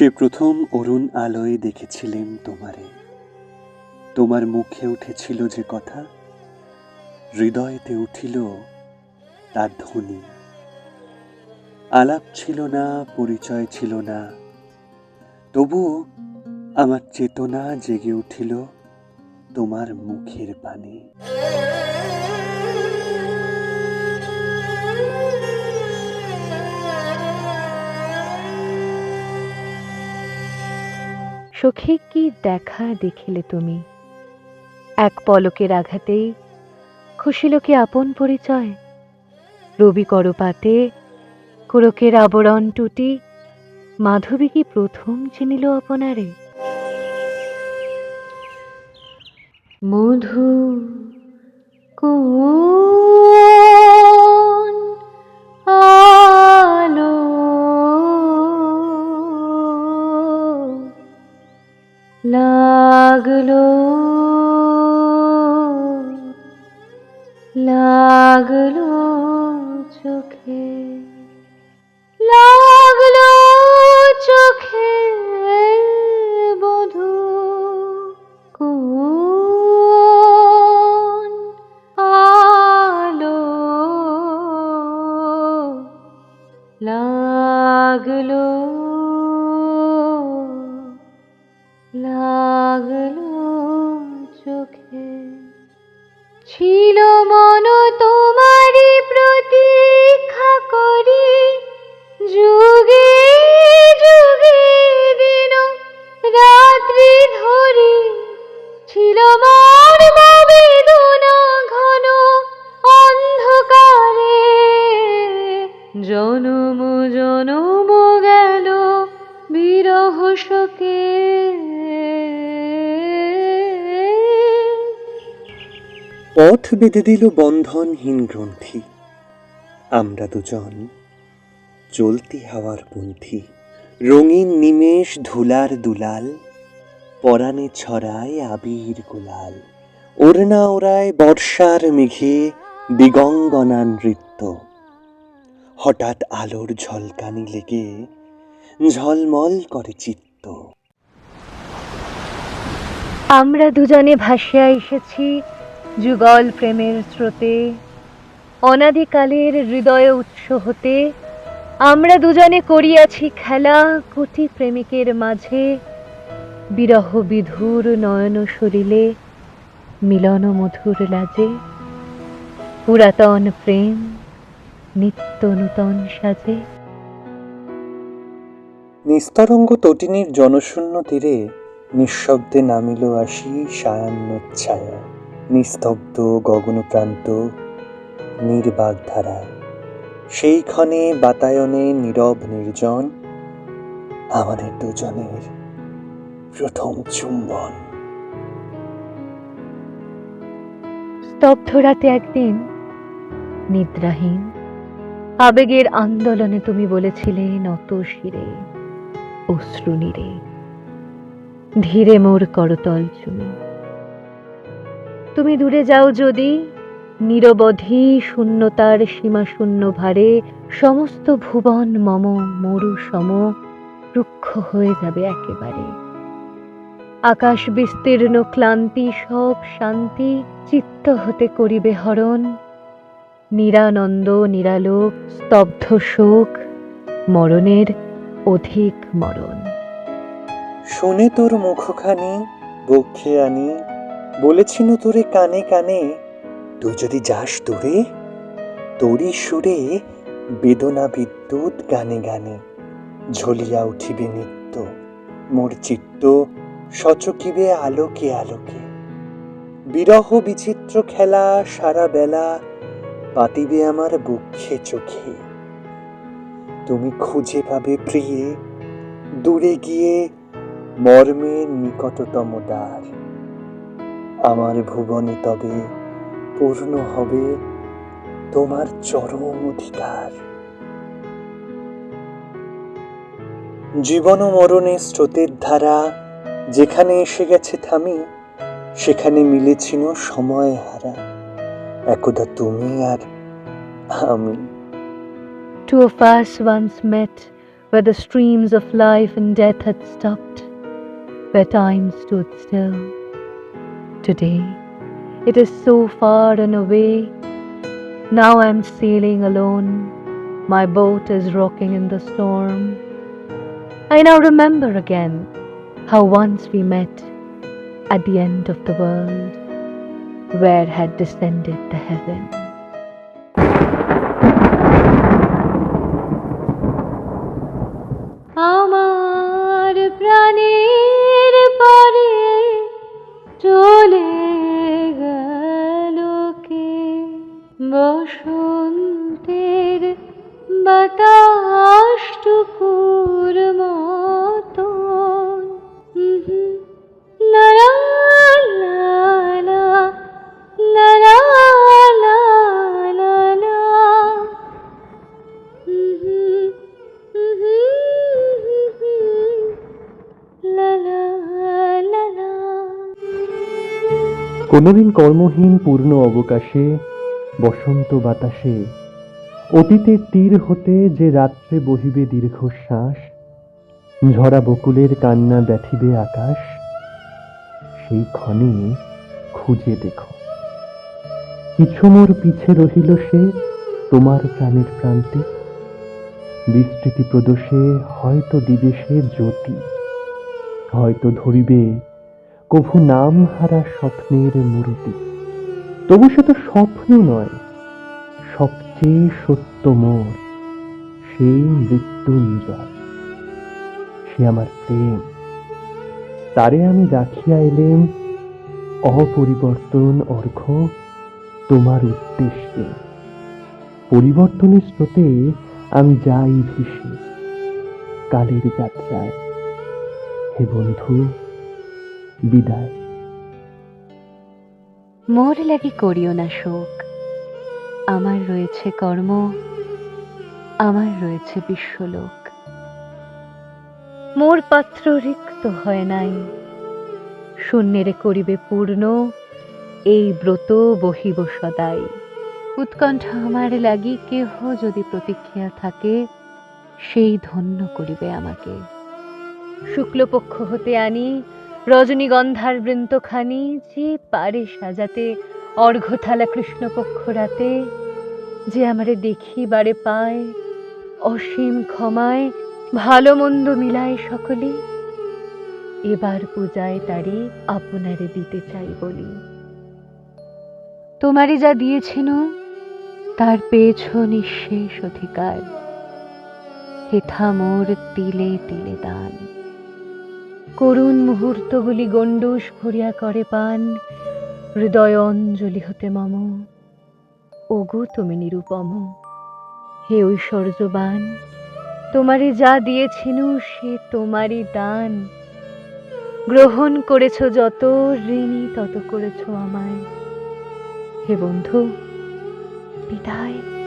সে প্রথম অরুণ আলোয় দেখেছিলেন তোমারে। তোমার মুখে উঠেছিল যে কথা, হৃদয়তে উঠিল তার ধ্বনি। আলাপ ছিল না, পরিচয় ছিল না তবু আমার চেতনা জেগে উঠিল তোমার মুখের পানে সখী কি দেখা দেখিলে তুমি? এক পলকের আঘাতেই খুশিল কি আপন পরিচয়? রবি করপাতে কোরকের আবরণ টুটি মাধবী কি প্রথম চিনিল আপনারে? মধু কোন লাগল লাগল চোখে লাগল চোখে ছিল মন তোমারই প্রতীক্ষা করি। যুগে যুগে দিন রাত্রি ধরি ছিল মোর পথ বেঁধে দিল বন্ধনহীন গ্রন্থি। আমরা দুজন, চলতি হাওয়ার পন্থী, রঙিন নিমেষ ধুলার দুলাল পরাণে ছড়ায় আবির গুলাল, ওড়না ওড়ায় বর্ষার মেঘে দিগঙ্গনা নৃত্য। হঠাৎ আলোর ঝলকানি লেগে ঝলমল করে চিত্ত। আমরা দুজনে ভাসিয়া এসেছি যুগল প্রেমের স্রোতে, অনাদিকালের হৃদয় উৎস হতে, আমরা দুজনে করিয়াছি খেলা কোটি প্রেমিকের মাঝে, বিরহ বিধুর নয়ন সরিলে মিলন মধুর লাজে, পুরাতন প্রেম নিত্য নূতন সাজে। নিস্তরঙ্গ তটিনীর জনশূন্য তীরে নিঃশব্দে নামিল আসি সায়ান্ন ছায়া। নিস্তব্ধ, গগনপ্রান্ত, নির্বাক ধারায় সেই ক্ষণে বাতায়নে নীরব নির্জন, আমাদের দুজনের প্রথম চুম্বন। স্তব্ধ রাতে একদিন নিদ্রাহীন, আবেগের আন্দোলনে তুমি বলেছিলে নত শিরে, অশ্রু ধীরে মোর করতল চুমি। তুমি দূরে যাও যদি। নিরবধি শূন্যতার সীমা শূন্য ভারে সমস্ত ভুবন মম মরু সম রুক্ষ হয়ে যাবে একেবারে। আকাশ বিস্তীর্ণ ক্লান্তি, সব শান্তি চিত্ত হতে করিবে হরণ। নিরানন্দ, নিরালোক, স্তব্ধ শোক, মরণের অধিক মরণ। শুনে তোর মুখখানি বক্ষে আনি বলেছিল তোরে কানে কানে, তুই যদি যাস দূরে, তোরই সুরে বেদনা বিদ্যুৎ গানে গানে ঝলিয়া উঠিবে নিত্য মোর চিত্ত সচকিবে আলোকে আলোকে। বিরহ বিচিত্র খেলা সারা বেলা পাতিবে আমার বুকে চোখে। তুমি খুঁজে পাবে প্রিয়ে, দূরে গিয়ে মর্মের নিকটতম দ্বার। আমার ভুবনে তবে পূর্ণ হবে তোমার চরম অধিকার। জীবন মরণে স্রোতের ধারা, যেখানে এসে গেছে থামি, সেখানে মিলেছিল সময় হারা। একদা তুমি আর আমি। Two fars once met where the streams of life and death had stopped, where time stood still. Today, it is so far and away. Now I'm sailing alone. My boat is rocking in the storm. I now remember again how once we met at the end of the world, where had descended the heaven. কোনোদিন কর্মহীন পূর্ণ অবকাশে, বসন্ত বাতাসে, অতীতের তীর হতে যে রাত্রে বহিবে দীর্ঘশ্বাস, ঝরা বকুলের কান্না ব্যথিবে আকাশ, সেই ক্ষণে খুঁজে দেখো। কিছু মোর পিছে রহিল সে তোমার প্রাণের প্রান্তে, বিস্তৃতি প্রদোষে হয়তো দিবে সে জ্যোতি, হয়তো ধরিবে কভু নাম হারা স্বপ্নের মূর্তি। তবু সে তো স্বপ্ন নয়, সবচেয়ে সত্য মোর সেই মৃত্যুঞ্জয়। সে আমার প্রেম, তারে আমি রাখিয়া এলেম, অপরিবর্তন অর্ঘ তোমার উদ্দেশ্যে। পরিবর্তনের স্রোতে আমি যাই ভেসে কালের যাত্রায়। হে বন্ধু বিদায়। মোর লাগি করিও না শোক। আমার রয়েছে কর্ম, আমার রয়েছে বিশ্বলোক। মোর পাত্র রিক্ত হয় নাই। শূন্যেরে করিবে পূর্ণ, এই ব্রত বহিব সদাই। উৎকণ্ঠা আমার লাগি কেহ যদি প্রতীক্ষা থাকে, সেই ধন্য করিবে আমাকে। শুক্লপক্ষ হতে আনি রজনীগন্ধার বৃন্তখানি যে পারে সাজাতে, অর্ঘ্যথালা কৃষ্ণপক্ষ রাতে যে আমারে দেখিবারে পায়, অসীম ক্ষমায় ভালো মন্দ মিলায় সকলে, এবার পূজায় তারি আপনারে দিতে চাই বলি। তোমারে যা দিয়েছেন তার পেয়েছ নিঃশেষ অধিকার। হেথা মোর তিলে তিলে দান। করুণ মুহূর্তগুলি গণ্ডূষ ভরিয়া করে পান। হৃদয় অঞ্জলি হতে মম। ওগো তুমি নিরুপম। হে ঐশ্বর্যবান তোমারে যা দিয়েছেন, সে তোমারই দান। গ্রহণ করেছ যত ঋণী তত করেছ আমায়। হে বন্ধু, বিদায়।